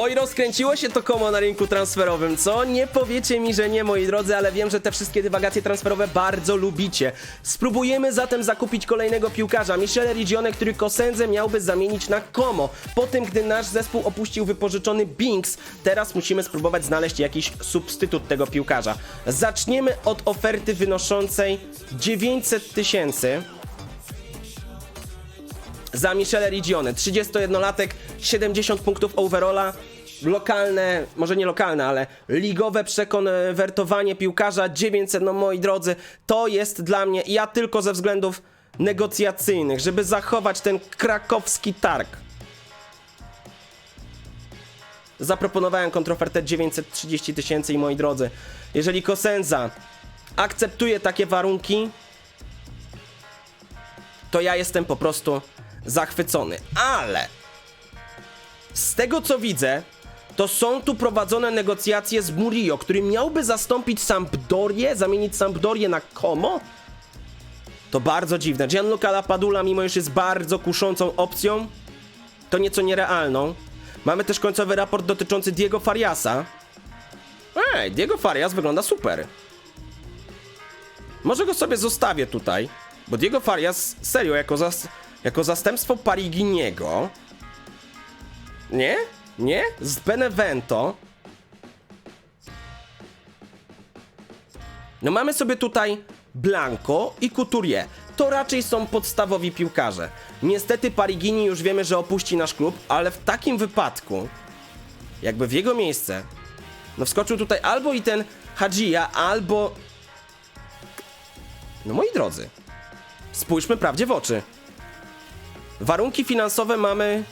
Oj, rozkręciło się to komo na rynku transferowym, co? Nie powiecie mi, że nie, moi drodzy, ale wiem, że te wszystkie dywagacje transferowe bardzo lubicie. Spróbujemy zatem zakupić kolejnego piłkarza, Michele Rigione, który Kosendze miałby zamienić na Komo. Po tym, gdy nasz zespół opuścił wypożyczony Binks, teraz musimy spróbować znaleźć jakiś substytut tego piłkarza. Zaczniemy od oferty wynoszącej 900 tysięcy za Michele Rigione. 31-latek, 70 punktów overalla. Lokalne, może nie lokalne, ale ligowe przekonwertowanie piłkarza 900, no moi drodzy, to jest dla mnie, ja tylko ze względów negocjacyjnych, żeby zachować ten krakowski targ. Zaproponowałem kontrofertę 930 tysięcy i moi drodzy, jeżeli Kosenza akceptuje takie warunki, to ja jestem po prostu zachwycony. Ale z tego co widzę, to są tu prowadzone negocjacje z Murillo, który miałby zastąpić Sampdorię, zamienić Sampdorię na Como? To bardzo dziwne. Gianluca Lapadula, mimo iż jest bardzo kuszącą opcją, to nieco nierealną. Mamy też końcowy raport dotyczący Diego Fariasa. Ej, Diego Farias wygląda super. Może go sobie zostawię tutaj, bo Diego Farias serio jako, zas jako zastępstwo Pariginiego. Nie? Nie? Z Benevento. No mamy sobie tutaj Blanco i Couturier. To raczej są podstawowi piłkarze. Niestety Parigini już wiemy, że opuści nasz klub, ale w takim wypadku, jakby w jego miejsce, no wskoczył tutaj albo i ten Hadzija, albo... No moi drodzy, spójrzmy prawdzie w oczy. Warunki finansowe mamy.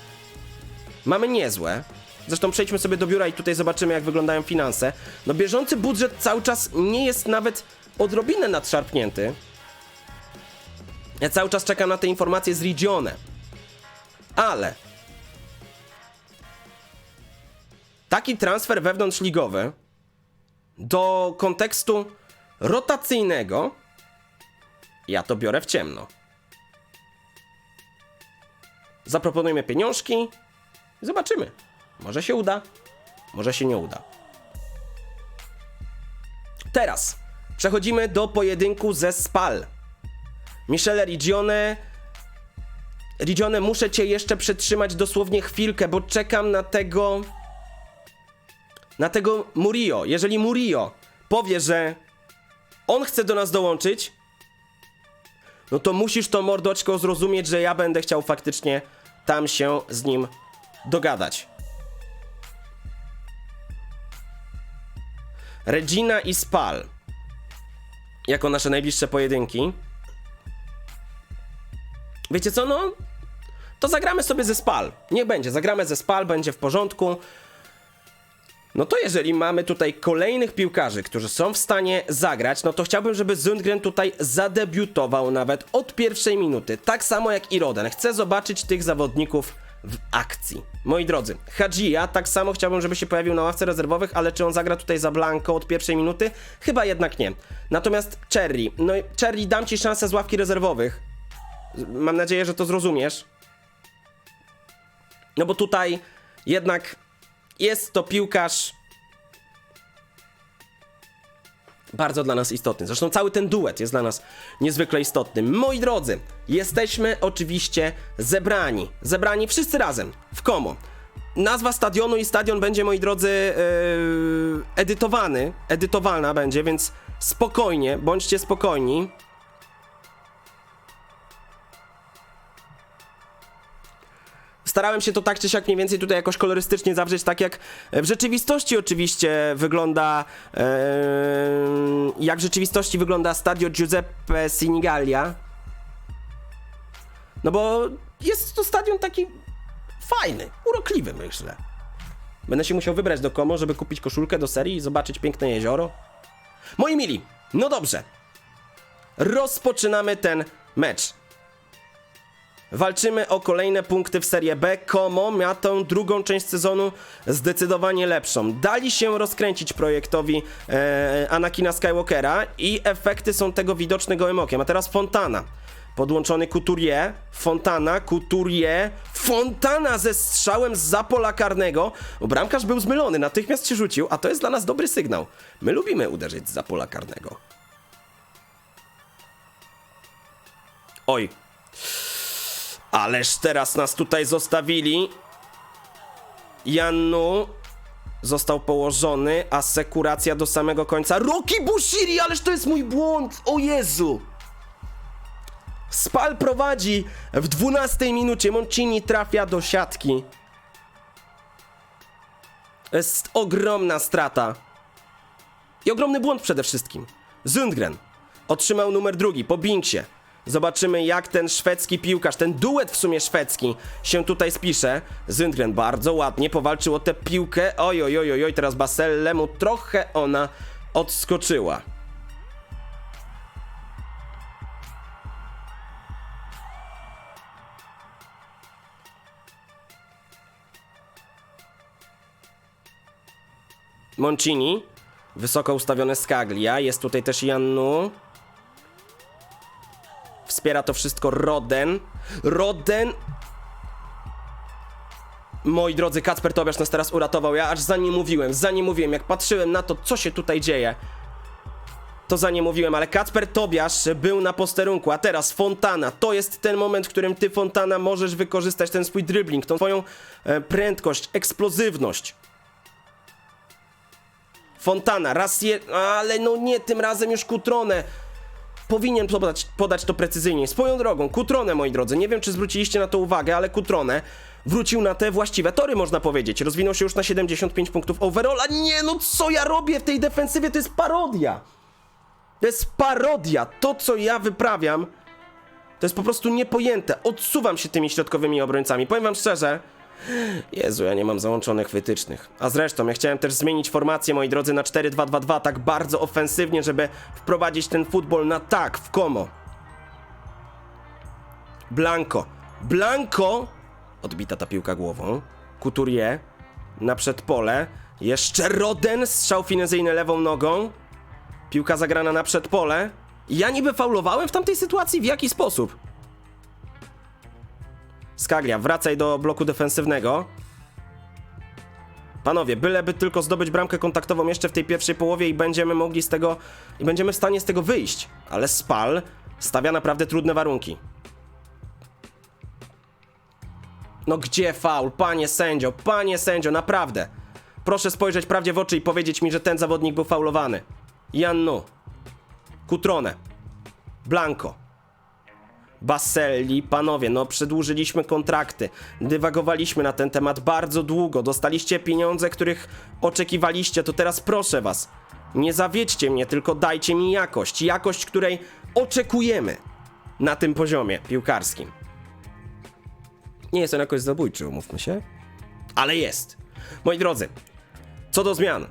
Mamy niezłe. Zresztą przejdźmy sobie do biura i tutaj zobaczymy, jak wyglądają finanse. No, bieżący budżet cały czas nie jest nawet odrobinę nadszarpnięty. Ja cały czas czekam na te informacje z Regione. Ale. Taki transfer wewnątrzligowy do kontekstu rotacyjnego. Ja to biorę w ciemno. Zaproponujmy pieniążki. Zobaczymy. Może się uda, może się nie uda. Teraz przechodzimy do pojedynku ze Spal. Michele Rigione. Rigione, muszę cię jeszcze przetrzymać dosłownie chwilkę, bo czekam na tego. Na tego Murillo. Jeżeli Murillo powie, że on chce do nas dołączyć, no to musisz to mordoczko zrozumieć, że ja będę chciał faktycznie tam się z nim dogadać. Regina i Spal jako nasze najbliższe pojedynki. Wiecie co, no? To zagramy sobie ze Spal. Niech będzie, zagramy ze Spal, będzie w porządku. No to jeżeli mamy tutaj kolejnych piłkarzy, którzy są w stanie zagrać, no to chciałbym, żeby Zundgren tutaj zadebiutował nawet od pierwszej minuty. Tak samo jak i Roden. Chcę zobaczyć tych zawodników w akcji. Moi drodzy, Hadzija tak samo chciałbym, żeby się pojawił na ławce rezerwowych, ale czy on zagra tutaj za Blanco od pierwszej minuty? Chyba jednak nie. Natomiast Cherry, no Cherry dam ci szansę z ławki rezerwowych. Mam nadzieję, że to zrozumiesz. No bo tutaj jednak jest to piłkarz bardzo dla nas istotny. Zresztą cały ten duet jest dla nas niezwykle istotny. Moi drodzy, jesteśmy oczywiście zebrani. Zebrani wszyscy razem w Komo. Nazwa stadionu i stadion będzie, moi drodzy, yy, edytowany. Edytowana będzie, więc spokojnie, bądźcie spokojni. Starałem się to tak czy siak mniej więcej tutaj jakoś kolorystycznie zawrzeć, tak jak w rzeczywistości oczywiście wygląda, jak w rzeczywistości wygląda stadio Giuseppe Sinigalia. No bo jest to stadion taki fajny, urokliwy myślę. Będę się musiał wybrać do Komo, żeby kupić koszulkę do serii i zobaczyć piękne jezioro. Moi mili, no dobrze. Rozpoczynamy ten mecz. Walczymy o kolejne punkty w Serie B. Como ma tę drugą część sezonu zdecydowanie lepszą. Dali się rozkręcić projektowi e, Anakina Skywalkera i efekty są tego widoczne gołym okiem. A teraz Fontana. Podłączony Couturier, Fontana, Couturier, Fontana ze strzałem z pola karnego. Bramkarz był zmylony, natychmiast się rzucił, a to jest dla nas dobry sygnał. My lubimy uderzyć z pola karnego. Oj. Ależ teraz nas tutaj zostawili. Jannu został położony, asekuracja do samego końca. Roki Bushiri, ależ to jest mój błąd! O Jezu! Spal prowadzi w 12 minucie. Moncini trafia do siatki. Jest ogromna strata. I ogromny błąd przede wszystkim. Zundgren otrzymał numer drugi po Binksie. Zobaczymy jak ten szwedzki piłkarz, ten duet w sumie szwedzki się tutaj spisze. Zundgren bardzo ładnie powalczył o tę piłkę. Oj, oj, oj, oj, teraz Baselle mu trochę ona odskoczyła. Moncini, wysoko ustawione Skaglia, jest tutaj też Jannu. Wspiera to wszystko Roden. Roden! Moi drodzy, Kacper Tobiasz nas teraz uratował. Ja aż za nie mówiłem, za nie mówiłem. Jak patrzyłem na to, co się tutaj dzieje, to za nie mówiłem, ale Kacper Tobiasz był na posterunku, a teraz Fontana. To jest ten moment, w którym ty, Fontana, możesz wykorzystać ten swój dribbling, tą twoją e, prędkość, eksplozywność. Fontana, raz je... Ale no nie, tym razem już Kutronę. Powinien podać, podać to precyzyjnie. Swoją drogą, Kutronę, moi drodzy, nie wiem czy zwróciliście na to uwagę, ale Kutronę wrócił na te właściwe tory, można powiedzieć. Rozwinął się już na 75 punktów overalla. Nie, no co ja robię w tej defensywie? To jest parodia. To jest parodia. To, co ja wyprawiam, to jest po prostu niepojęte. Odsuwam się tymi środkowymi obrońcami. Powiem wam szczerze, Jezu, ja nie mam załączonych wytycznych. A zresztą, ja chciałem też zmienić formację, moi drodzy, na 4-2-2-2 tak bardzo ofensywnie, żeby wprowadzić ten futbol na tak, w komo. Blanco. Blanco! Odbita ta piłka głową. Couturier. Na przedpole. Jeszcze Roden. Strzał finezyjny lewą nogą. Piłka zagrana na przedpole. Ja niby faulowałem w tamtej sytuacji? W jaki sposób? Skaglia, wracaj do bloku defensywnego. Panowie, byleby tylko zdobyć bramkę kontaktową jeszcze w tej pierwszej połowie i będziemy mogli z tego i będziemy w stanie z tego wyjść. Ale Spal stawia naprawdę trudne warunki. No gdzie faul, panie sędzio, panie sędzio, naprawdę. Proszę spojrzeć prawdzie w oczy i powiedzieć mi, że ten zawodnik był faulowany. Jannu. Kutrone. Blanco. Baselli, panowie, no przedłużyliśmy kontrakty, dywagowaliśmy na ten temat bardzo długo, dostaliście pieniądze, których oczekiwaliście, to teraz proszę was, nie zawiedźcie mnie, tylko dajcie mi jakość, jakość, której oczekujemy na tym poziomie piłkarskim. Nie jest on jakoś zabójczy, umówmy się, ale jest. Moi drodzy, co do zmian,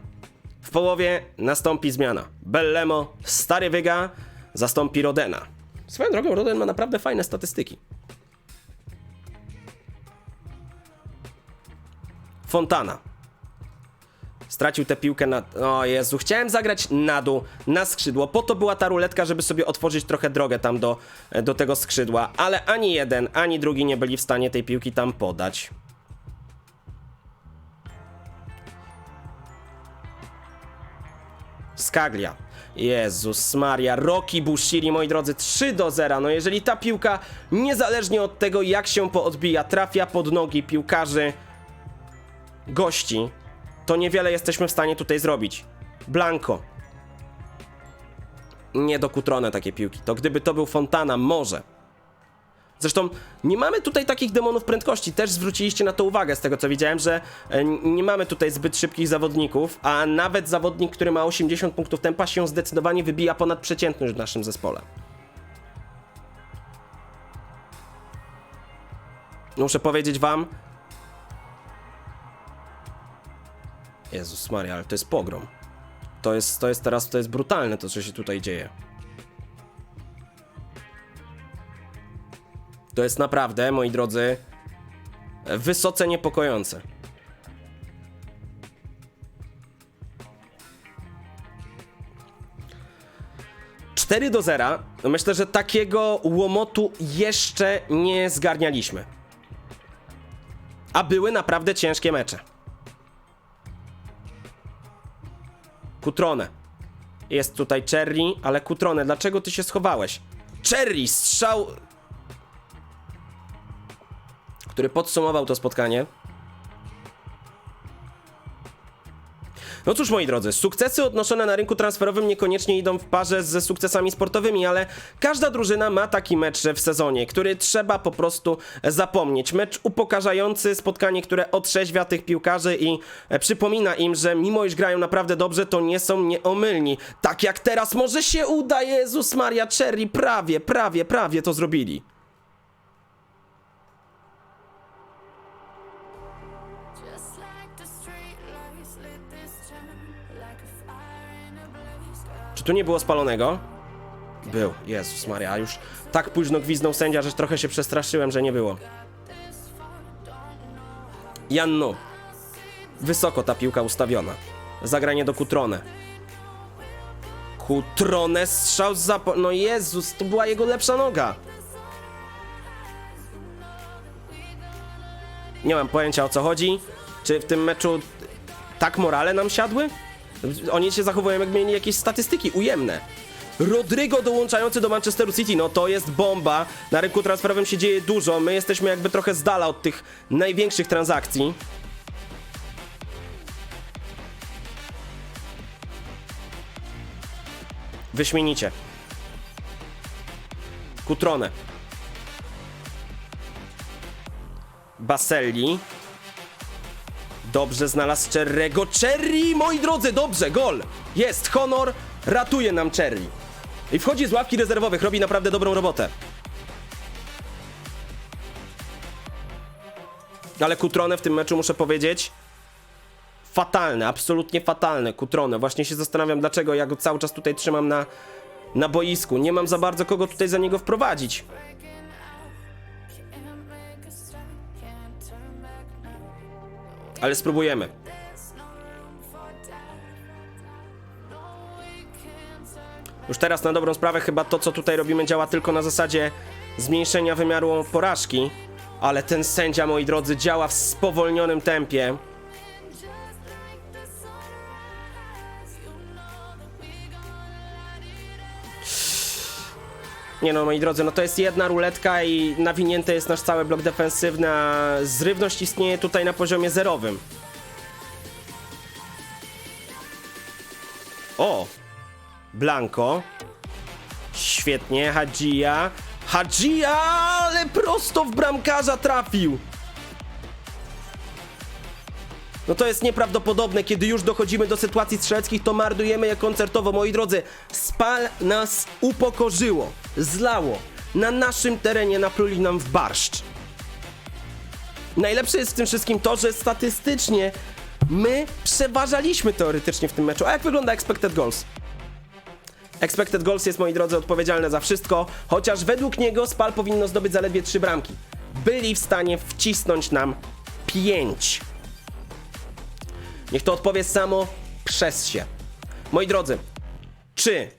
w połowie nastąpi zmiana. Bellemo, stary wyga, zastąpi Rodena. Swoją drogą, Roden ma naprawdę fajne statystyki. Fontana. Stracił tę piłkę na... O Jezu, chciałem zagrać na dół, na skrzydło. Po to była ta ruletka, żeby sobie otworzyć trochę drogę tam do, do tego skrzydła. Ale ani jeden, ani drugi nie byli w stanie tej piłki tam podać. Skaglia. Jezus Maria, Roki Bushiri, moi drodzy, 3 do 0. No jeżeli ta piłka, niezależnie od tego jak się poodbija, trafia pod nogi piłkarzy gości, to niewiele jesteśmy w stanie tutaj zrobić. Blanco. Nie dokutrone takie piłki. To gdyby to był Fontana, może. Zresztą nie mamy tutaj takich demonów prędkości. Też zwróciliście na to uwagę z tego co widziałem, że e, nie mamy tutaj zbyt szybkich zawodników, a nawet zawodnik, który ma 80 punktów tempa się zdecydowanie wybija ponad przeciętność w naszym zespole. Muszę powiedzieć wam... Jezus Maria, ale to jest pogrom. To jest, to jest teraz, to jest brutalne to, co się tutaj dzieje. To jest naprawdę, moi drodzy, wysoce niepokojące. Cztery do zera No myślę, że takiego łomotu jeszcze nie zgarnialiśmy. A były naprawdę ciężkie mecze. Kutrone. Jest tutaj Cherry, ale Kutrone, dlaczego ty się schowałeś? Cherry, strzał... Który podsumował to spotkanie. No cóż, moi drodzy, sukcesy odnoszone na rynku transferowym niekoniecznie idą w parze ze sukcesami sportowymi, ale każda drużyna ma taki mecz w sezonie, który trzeba po prostu zapomnieć. Mecz upokarzający, spotkanie, które otrzeźwia tych piłkarzy i e, przypomina im, że mimo iż grają naprawdę dobrze, to nie są nieomylni. Tak jak teraz może się uda, Jezus Maria, Cherry, prawie, prawie, prawie to zrobili. Tu nie było spalonego? Był, Jezus Maria, już tak późno gwizdnął sędzia, że trochę się przestraszyłem, że nie było. Jannu. Wysoko ta piłka ustawiona. Zagranie do Kutrone. Kutrone strzał z zapo... No Jezus, to była jego lepsza noga. Nie mam pojęcia o co chodzi. Czy w tym meczu tak morale nam siadły? Oni się zachowują jak mieli jakieś statystyki ujemne. Rodrygo dołączający do Manchesteru City, no to jest bomba. Na rynku transferowym się dzieje dużo. My jesteśmy jakby trochę z dala od tych największych transakcji. Wyśmienicie. Kutrone. Baselli. Dobrze znalazł Cherry'ego. Cherry, moi drodzy, dobrze, gol! Jest, honor, ratuje nam Cherry. I wchodzi z ławki rezerwowych, robi naprawdę dobrą robotę. Ale Kutrone w tym meczu, muszę powiedzieć, fatalne, absolutnie fatalne. Kutrone. Właśnie się zastanawiam, dlaczego ja go cały czas tutaj trzymam na, na boisku. Nie mam za bardzo kogo tutaj za niego wprowadzić. Can't turn Już teraz na dobrą sprawę chyba to, co tutaj robimy, działa tylko na zasadzie zmniejszenia wymiaru porażki. Ale ten sędzia, moi drodzy, działa w spowolnionym tempie. Nie no, moi drodzy, no to jest jedna ruletka i nawinięty jest nasz cały blok defensywny, a zrywność istnieje tutaj na poziomie zerowym. O! Blanco. Świetnie, Hadzia. Hadzia, ale prosto w bramkarza trafił! No to jest nieprawdopodobne, kiedy już dochodzimy do sytuacji strzeleckich, to mardujemy je koncertowo. Moi drodzy, Spal nas upokorzyło, zlało. Na naszym terenie napluli nam w barszcz. Najlepsze jest w tym wszystkim to, że statystycznie my przeważaliśmy teoretycznie w tym meczu. A jak wygląda expected goals? Expected goals jest, moi drodzy, odpowiedzialne za wszystko, chociaż według niego Spal powinno zdobyć zaledwie 3 bramki. Byli w stanie wcisnąć nam 5. Niech to odpowie samo przez się. Moi drodzy, czy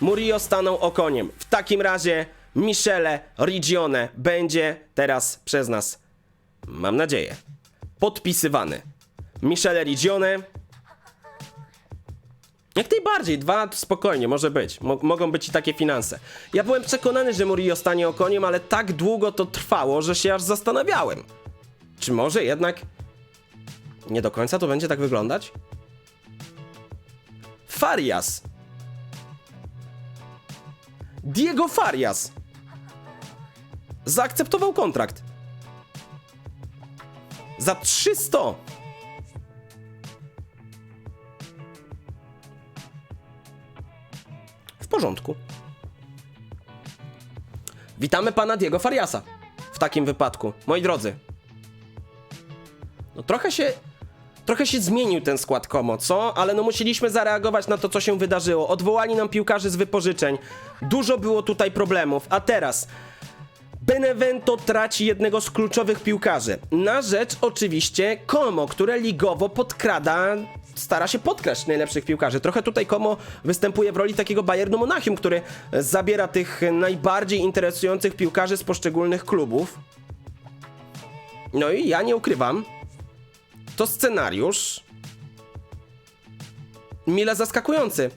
Murillo stanął okoniem? W takim razie Michele Rigione będzie teraz przez nas, mam nadzieję, podpisywany. Michele Rigione. Jak najbardziej, dwa spokojnie, może być. Mo mogą być i takie finanse. Ja byłem przekonany, że Murillo stanie okoniem, ale tak długo to trwało, że się aż zastanawiałem. Czy może jednak nie do końca to będzie tak wyglądać? Farias. Diego Farias. Zaakceptował kontrakt. Za 300. W porządku. Witamy pana Diego Fariasa. W takim wypadku, moi drodzy. No trochę się. Trochę się zmienił ten skład Komo, co? Ale no musieliśmy zareagować na to, co się wydarzyło. Odwołali nam piłkarzy z wypożyczeń. Dużo było tutaj problemów. A teraz. Benevento traci jednego z kluczowych piłkarzy. Na rzecz oczywiście Como, które ligowo podkrada stara się podkraść najlepszych piłkarzy. Trochę tutaj Komo występuje w roli takiego Bayernu Monachium, który zabiera tych najbardziej interesujących piłkarzy z poszczególnych klubów. No i ja nie ukrywam, to scenariusz mile zaskakujący.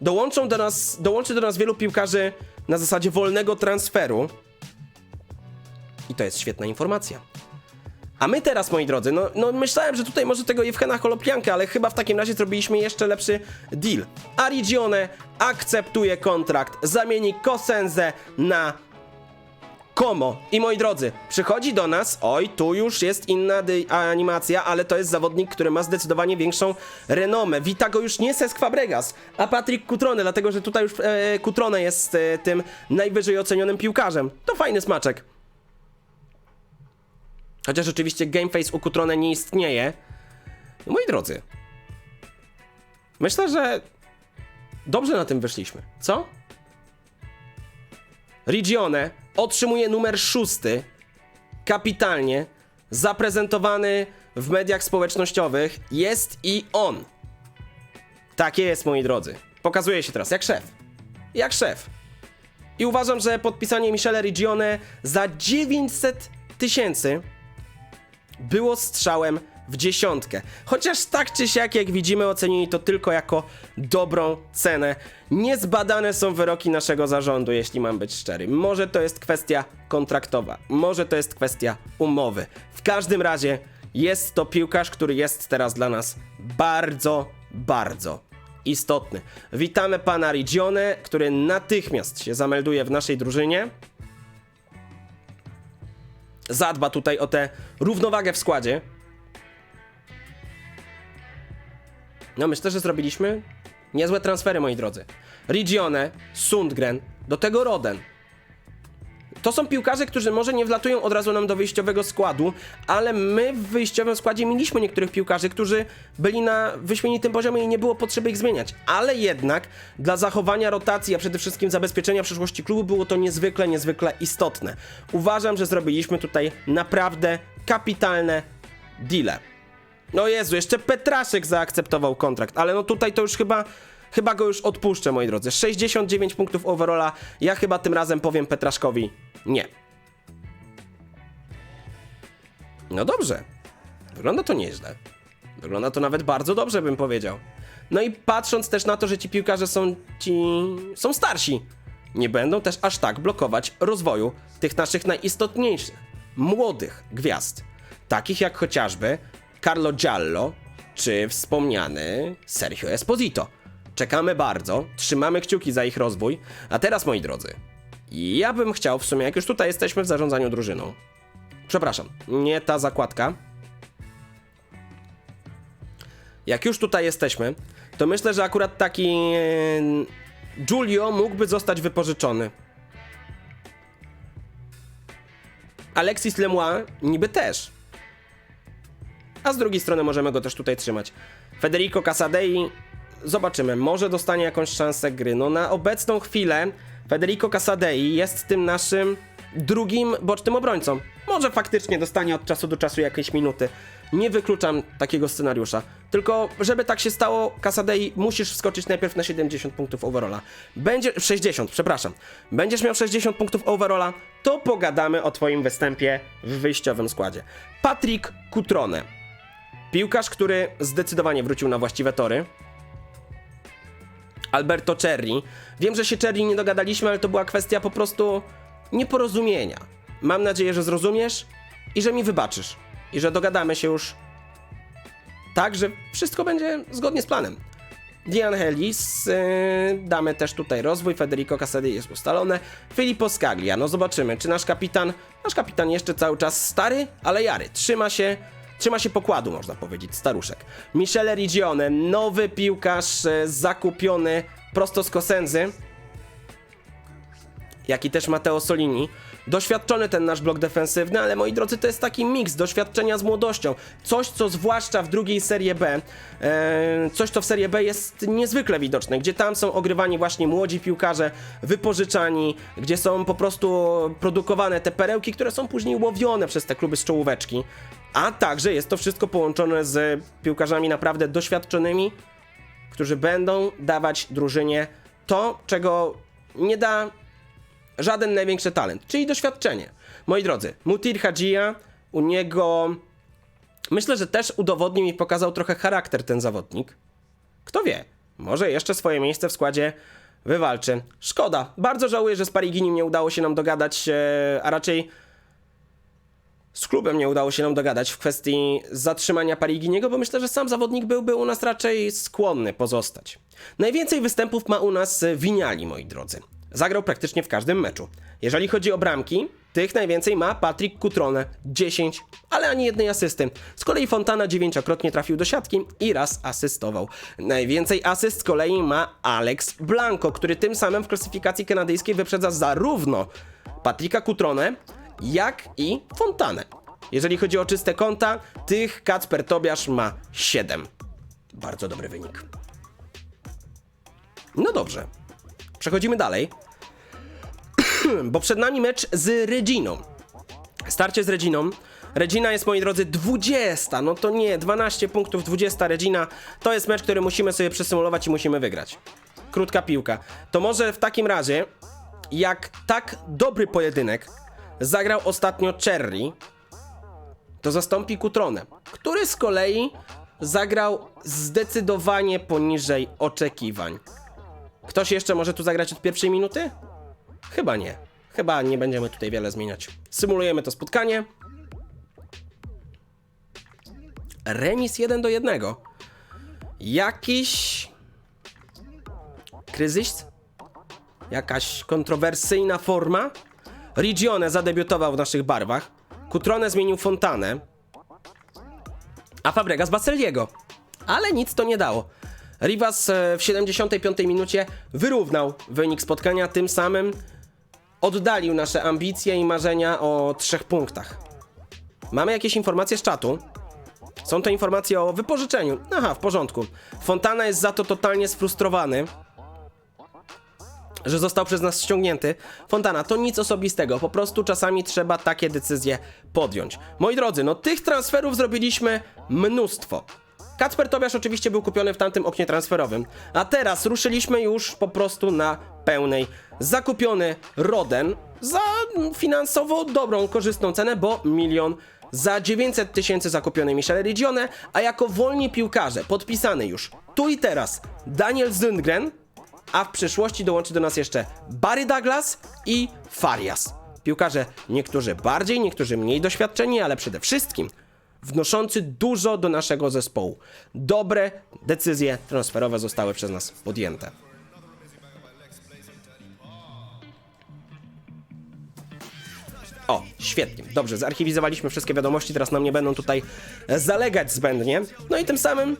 Dołączą do nas, dołączy do nas wielu piłkarzy na zasadzie wolnego transferu. I to jest świetna informacja. A my teraz, moi drodzy, no, no myślałem, że tutaj może tego Jewchena Holopiankę, ale chyba w takim razie zrobiliśmy jeszcze lepszy deal. Arigione akceptuje kontrakt, zamieni Kosenzę na Komo. I moi drodzy, przychodzi do nas, oj, tu już jest inna animacja, ale to jest zawodnik, który ma zdecydowanie większą renomę. Wita go już nie Cesc Fabregas, a Patrick Cutrone, dlatego że tutaj już e, jest e, tym najwyżej ocenionym piłkarzem. To fajny smaczek. Chociaż oczywiście Gameface u Cutrone nie istnieje. Moi drodzy, myślę, że dobrze na tym wyszliśmy. Co? Regione otrzymuje numer szósty, kapitalnie, zaprezentowany w mediach społecznościowych. Jest i on. Takie jest, moi drodzy. Pokazuje się teraz jak szef. Jak szef. I uważam, że podpisanie Michele Regione za 900 tysięcy było strzałem w dziesiątkę. Chociaż tak czy siak, jak widzimy, ocenili to tylko jako dobrą cenę. Niezbadane są wyroki naszego zarządu, jeśli mam być szczery. Może to jest kwestia kontraktowa, może to jest kwestia umowy. W każdym razie jest to piłkarz, który jest teraz dla nas bardzo, bardzo istotny. Witamy pana Rigione, który natychmiast się zamelduje w naszej drużynie zadba tutaj o tę równowagę w składzie. No myślę, że zrobiliśmy niezłe transfery, moi drodzy. Regione, Sundgren, do tego Roden. To są piłkarze, którzy może nie wlatują od razu nam do wyjściowego składu, ale my w wyjściowym składzie mieliśmy niektórych piłkarzy, którzy byli na wyśmienitym poziomie i nie było potrzeby ich zmieniać. Ale jednak dla zachowania rotacji, a przede wszystkim zabezpieczenia przyszłości klubu było to niezwykle, niezwykle istotne. Uważam, że zrobiliśmy tutaj naprawdę kapitalne deale. No Jezu, jeszcze Petraszek zaakceptował kontrakt, ale no tutaj to już chyba, chyba go już odpuszczę, moi drodzy. 69 punktów overalla, ja chyba tym razem powiem Petraszkowi nie. No dobrze, wygląda to nieźle. Wygląda to nawet bardzo dobrze, bym powiedział. No i patrząc też na to, że ci piłkarze są ci... są starsi, nie będą też aż tak blokować rozwoju tych naszych najistotniejszych, młodych gwiazd, takich jak chociażby Carlo Giallo czy wspomniany Sergio Esposito. Czekamy bardzo, trzymamy kciuki za ich rozwój, a teraz moi drodzy, ja bym chciał w sumie, jak już tutaj jesteśmy w zarządzaniu drużyną, przepraszam, nie ta zakładka, jak już tutaj jesteśmy, to myślę, że akurat taki e, Giulio mógłby zostać wypożyczony. Alexis Lemois niby też. A z drugiej strony możemy go też tutaj trzymać. Federico Casadei, zobaczymy, może dostanie jakąś szansę gry. No na obecną chwilę Federico Casadei jest tym naszym drugim bocznym obrońcą. Może faktycznie dostanie od czasu do czasu jakieś minuty. Nie wykluczam takiego scenariusza. Tylko, żeby tak się stało, Casadei musisz wskoczyć najpierw na 70 punktów overalla. Będzie 60, przepraszam. Będziesz miał 60 punktów overalla, to pogadamy o twoim występie w wyjściowym składzie. Patrick Cutrone. Piłkarz, który zdecydowanie wrócił na właściwe tory. Alberto Cherry. Wiem, że się Cherry nie dogadaliśmy, ale to była kwestia po prostu nieporozumienia. Mam nadzieję, że zrozumiesz i że mi wybaczysz. I że dogadamy się już tak, że wszystko będzie zgodnie z planem. Dian Helis, yy, damy też tutaj rozwój, Federico Casadi jest ustalone, Filippo Scaglia, no zobaczymy, czy nasz kapitan, nasz kapitan jeszcze cały czas stary, ale jary, trzyma się, trzyma się pokładu, można powiedzieć, staruszek. Michele Rigione, nowy piłkarz e, zakupiony prosto z Kosenzy, jak i też Matteo Solini. Doświadczony ten nasz blok defensywny, ale moi drodzy, to jest taki miks doświadczenia z młodością. Coś, co zwłaszcza w drugiej Serie B, e, coś, co w Serie B jest niezwykle widoczne, gdzie tam są ogrywani właśnie młodzi piłkarze, wypożyczani, gdzie są po prostu produkowane te perełki, które są później łowione przez te kluby z czołóweczki. a także jest to wszystko połączone z piłkarzami naprawdę doświadczonymi, którzy będą dawać drużynie to, czego nie da żaden największy talent, czyli doświadczenie. Moi drodzy, Mutir Hadzija, u niego myślę, że też udowodnił i pokazał trochę charakter ten zawodnik. Kto wie, może jeszcze swoje miejsce w składzie wywalczy. Szkoda, bardzo żałuję, że z Pariginim nie udało się nam dogadać, e, a raczej z klubem nie udało się nam dogadać w kwestii zatrzymania Pariginiego, bo myślę, że sam zawodnik byłby u nas raczej skłonny pozostać. Najwięcej występów ma u nas Winiali, moi drodzy. Zagrał praktycznie w każdym meczu. Jeżeli chodzi o bramki, tych najwięcej ma Patrick Cutrone, 10, ale ani jednej asysty. Z kolei Fontana dziewięciokrotnie trafił do siatki i raz asystował. Najwięcej asyst z kolei ma Alex Blanco, który tym samym w klasyfikacji kanadyjskiej wyprzedza zarówno Patricka Cutrone, jak i Fontanę. Jeżeli chodzi o czyste konta, tych Kacper Tobiasz ma 7. Bardzo dobry wynik. No dobrze. Przechodzimy dalej. Bo przed nami mecz z Reginą. Starcie z Reginą. Regina jest, moi drodzy, 20. No to nie, 12 punktów, 20 Regina. To jest mecz, który musimy sobie przesymulować i musimy wygrać. Krótka piłka. To może w takim razie, jak tak dobry pojedynek zagrał ostatnio Cherry, to zastąpi Kutronę, który z kolei zagrał zdecydowanie poniżej oczekiwań. Ktoś jeszcze może tu zagrać od pierwszej minuty? Chyba nie. Chyba nie będziemy tutaj wiele zmieniać. Symulujemy to spotkanie. Remis 1 do 1. Jakiś kryzys? Jakaś kontrowersyjna forma? Rigione zadebiutował w naszych barwach. Cutrone zmienił Fontanę. A Fabregas Baselliego. Ale nic to nie dało. Rivas e, w 75 minucie wyrównał wynik spotkania, tym samym oddalił nasze ambicje i marzenia o trzech punktach. Mamy jakieś informacje z czatu? Są to informacje o wypożyczeniu. Aha, w porządku. Fontana jest za to totalnie sfrustrowany, że został przez nas ściągnięty. Fontana, to nic osobistego, po prostu czasami trzeba takie decyzje podjąć. Moi drodzy, no tych transferów zrobiliśmy mnóstwo. Kacper Tobiasz oczywiście był kupiony w tamtym oknie transferowym, a teraz ruszyliśmy już po prostu na pełnej. Zakupiony Roden za finansowo dobrą, korzystną cenę, bo milion za 900 tysięcy zakupiony Michel Rigione, a jako wolni piłkarze podpisany już tu i teraz Daniel Zundgren, a w przyszłości dołączy do nas jeszcze Barry Douglas i Farias. Piłkarze niektórzy bardziej, niektórzy mniej doświadczeni, ale przede wszystkim wnoszący dużo do naszego zespołu. Dobre decyzje transferowe zostały przez nas podjęte. O, świetnie. Dobrze, zarchiwizowaliśmy wszystkie wiadomości, teraz nam nie będą tutaj zalegać zbędnie. No i tym samym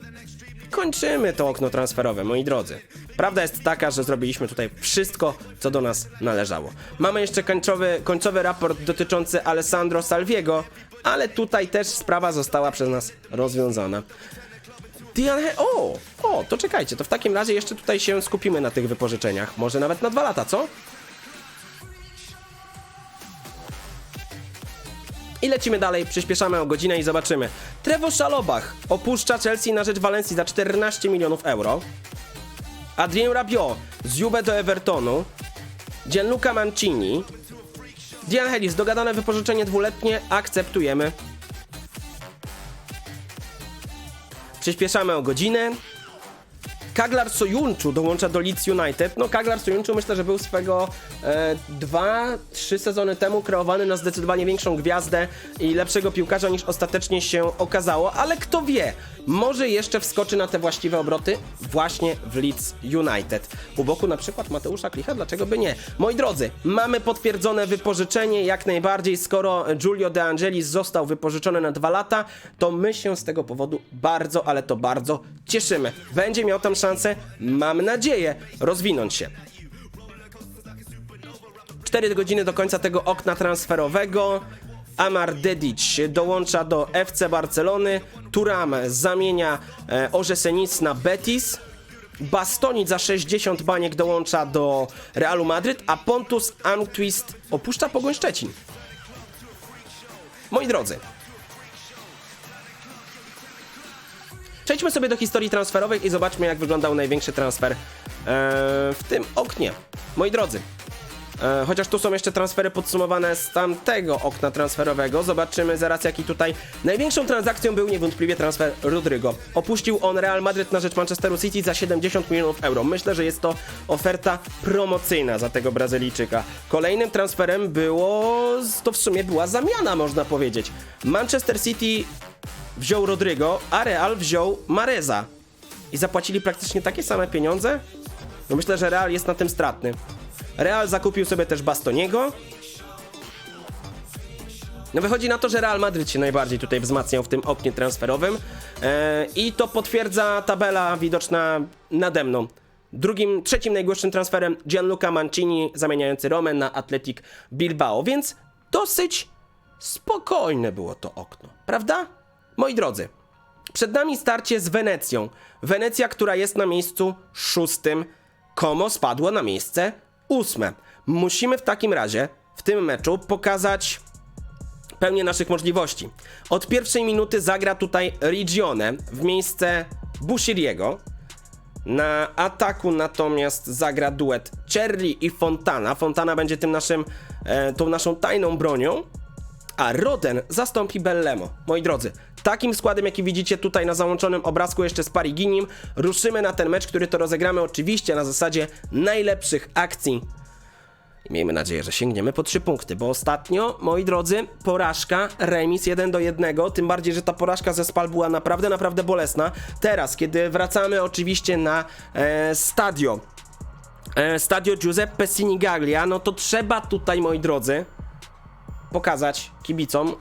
kończymy to okno transferowe, moi drodzy. Prawda jest taka, że zrobiliśmy tutaj wszystko, co do nas należało. Mamy jeszcze końcowy, końcowy raport dotyczący Alessandro Salviego, ale tutaj też sprawa została przez nas rozwiązana. Diane, o, o, to czekajcie, to w takim razie jeszcze tutaj się skupimy na tych wypożyczeniach. Może nawet na dwa lata, co? I lecimy dalej, przyspieszamy o godzinę i zobaczymy. Trevo Szalobach opuszcza Chelsea na rzecz Walencji za 14 milionów euro. Adrien Rabiot z Juve do Evertonu. Gianluca Mancini. Dian Helis, dogadane wypożyczenie dwuletnie, akceptujemy. Przyspieszamy o godzinę. Kaglar Sojunczu dołącza do Leeds United. No, Kaglar Sojunczu myślę, że był swego e, dwa, trzy sezony temu kreowany na zdecydowanie większą gwiazdę i lepszego piłkarza niż ostatecznie się okazało, ale kto wie, może jeszcze wskoczy na te właściwe obroty właśnie w Leeds United. U boku na przykład Mateusza Klicha, dlaczego by nie? Moi drodzy, mamy potwierdzone wypożyczenie, jak najbardziej, skoro Giulio De Angelis został wypożyczony na dwa lata, to my się z tego powodu bardzo, ale to bardzo cieszymy. Będzie miał tam szansę, mam nadzieję, rozwinąć się. 4 godziny do końca tego okna transferowego. Amar Dedic dołącza do FC Barcelony. Turam zamienia e, Orzesenic na Betis. Bastonic za 60 baniek dołącza do Realu Madryt, a Pontus Anquist opuszcza Pogoń Szczecin. Moi drodzy, Przejdźmy sobie do historii transferowych i zobaczmy, jak wyglądał największy transfer e, w tym oknie. Moi drodzy, E, chociaż tu są jeszcze transfery podsumowane z tamtego okna transferowego. Zobaczymy zaraz, jaki tutaj największą transakcją był niewątpliwie transfer Rodrygo. Opuścił on Real Madryt na rzecz Manchesteru City za 70 milionów euro. Myślę, że jest to oferta promocyjna za tego Brazylijczyka. Kolejnym transferem było, to w sumie była zamiana, można powiedzieć. Manchester City wziął Rodrygo, a Real wziął Mareza. I zapłacili praktycznie takie same pieniądze? No myślę, że Real jest na tym stratny. Real zakupił sobie też Bastoniego. No wychodzi na to, że Real Madryt się najbardziej tutaj wzmacniał w tym oknie transferowym e, i to potwierdza tabela widoczna nade mną. Drugim, trzecim najgorszym transferem Gianluca Mancini zamieniający Romę na Athletic Bilbao, więc dosyć spokojne było to okno, prawda? Moi drodzy, przed nami starcie z Wenecją. Wenecja, która jest na miejscu szóstym, Como spadło na miejsce ósme. Musimy w takim razie w tym meczu pokazać pełnię naszych możliwości. Od pierwszej minuty zagra tutaj Regione w miejsce Busiriego. Na ataku natomiast zagra duet Cherry i Fontana. Fontana będzie tym naszym, e, tą naszą tajną bronią. A Roden zastąpi Bellemo. Moi drodzy, takim składem, jaki widzicie tutaj na załączonym obrazku jeszcze z Pariginim, ruszymy na ten mecz, który to rozegramy oczywiście na zasadzie najlepszych akcji. I miejmy nadzieję, że sięgniemy po trzy punkty, bo ostatnio, moi drodzy, porażka, remis 1 do 1, tym bardziej, że ta porażka ze Spal była naprawdę, naprawdę bolesna. Teraz, kiedy wracamy oczywiście na e, stadio, e, stadio Giuseppe Sinigaglia, no to trzeba tutaj, moi drodzy, pokazać kibicom,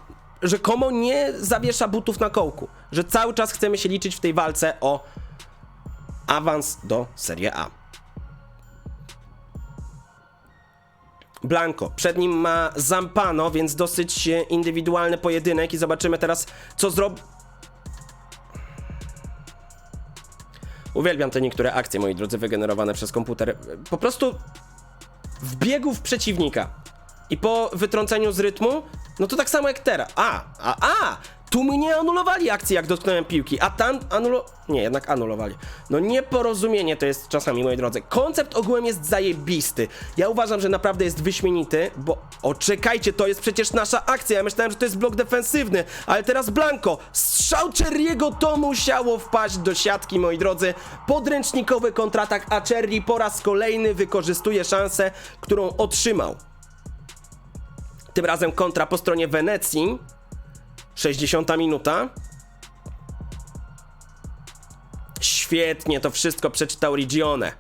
że Komo nie zawiesza butów na kołku, że cały czas chcemy się liczyć w tej walce o awans do Serie A. Blanco, przed nim ma Zampano, więc dosyć e, indywidualny pojedynek i zobaczymy teraz, co zrobi... Uwielbiam te niektóre akcje, moi drodzy, wygenerowane przez komputer. Po prostu w biegu w przeciwnika i po wytrąceniu z rytmu, no to tak samo jak teraz. A, a, a! Tu mi nie anulowali akcji, jak dotknąłem piłki, a tam anulo... Nie, jednak anulowali. No nieporozumienie to jest czasami, moi drodzy. Koncept ogółem jest zajebisty. Ja uważam, że naprawdę jest wyśmienity, bo... O, czekajcie, to jest przecież nasza akcja. Ja myślałem, że to jest blok defensywny, ale teraz Blanco. Strzał Cherry'ego to musiało wpaść do siatki, moi drodzy. Podręcznikowy kontratak, a Cherry po raz kolejny wykorzystuje szansę, którą otrzymał. Tym razem kontra po stronie Wenecji. 60 minuta. Świetnie to wszystko przeczytał Regione.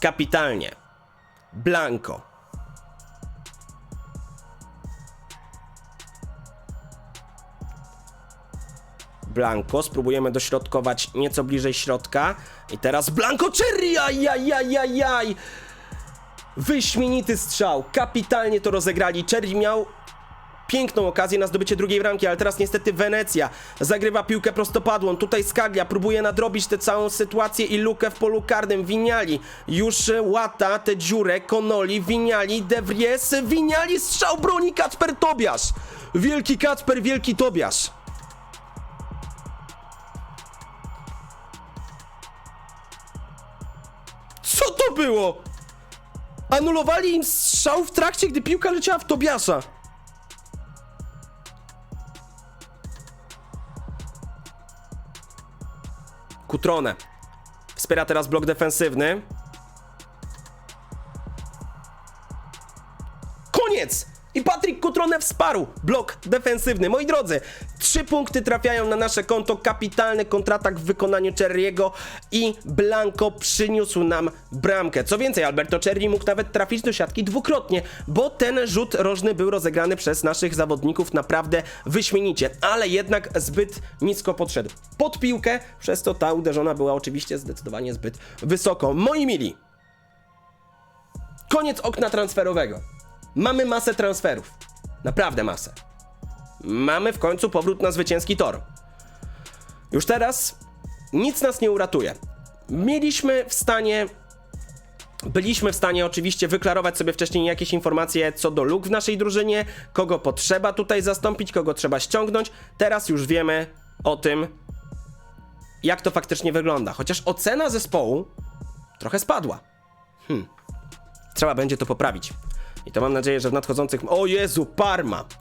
Kapitalnie. Blanco. Blanco, spróbujemy dośrodkować nieco bliżej środka. I teraz Blanco Cherry, ajajajajaj! Wyśmienity strzał, kapitalnie to rozegrali. Cherry miał piękną okazję na zdobycie drugiej bramki, ale teraz niestety Wenecja zagrywa piłkę prostopadłą. Tutaj Skaglia próbuje nadrobić tę całą sytuację i lukę w polu karnym. Winiali już łata tę dziurę, Konoli, Winiali, De Vries, Winiali, strzał broni Kacper Tobiasz. Wielki Kacper, wielki Tobiasz. Co to było? Anulowali im strzał w trakcie, gdy piłka leciała w Tobiasza. Kutrone. Wspiera teraz blok defensywny. Koniec! I Patryk Kutrone wsparł blok defensywny. Moi drodzy, trzy punkty trafiają na nasze konto. Kapitalny kontratak w wykonaniu Cherry'ego i Blanco przyniósł nam bramkę. Co więcej, Alberto Cherry mógł nawet trafić do siatki dwukrotnie, bo ten rzut rożny był rozegrany przez naszych zawodników naprawdę wyśmienicie, ale jednak zbyt nisko podszedł pod piłkę, przez to ta uderzona była oczywiście zdecydowanie zbyt wysoko. Moi mili, koniec okna transferowego. Mamy masę transferów. Naprawdę masę. Mamy w końcu powrót na zwycięski tor. Już teraz nic nas nie uratuje. Mieliśmy w stanie. Byliśmy w stanie oczywiście wyklarować sobie wcześniej jakieś informacje co do luk w naszej drużynie, kogo potrzeba tutaj zastąpić, kogo trzeba ściągnąć. Teraz już wiemy o tym, jak to faktycznie wygląda. Chociaż ocena zespołu trochę spadła. Hmm. Trzeba będzie to poprawić. I to mam nadzieję, że w nadchodzących. O Jezu, Parma!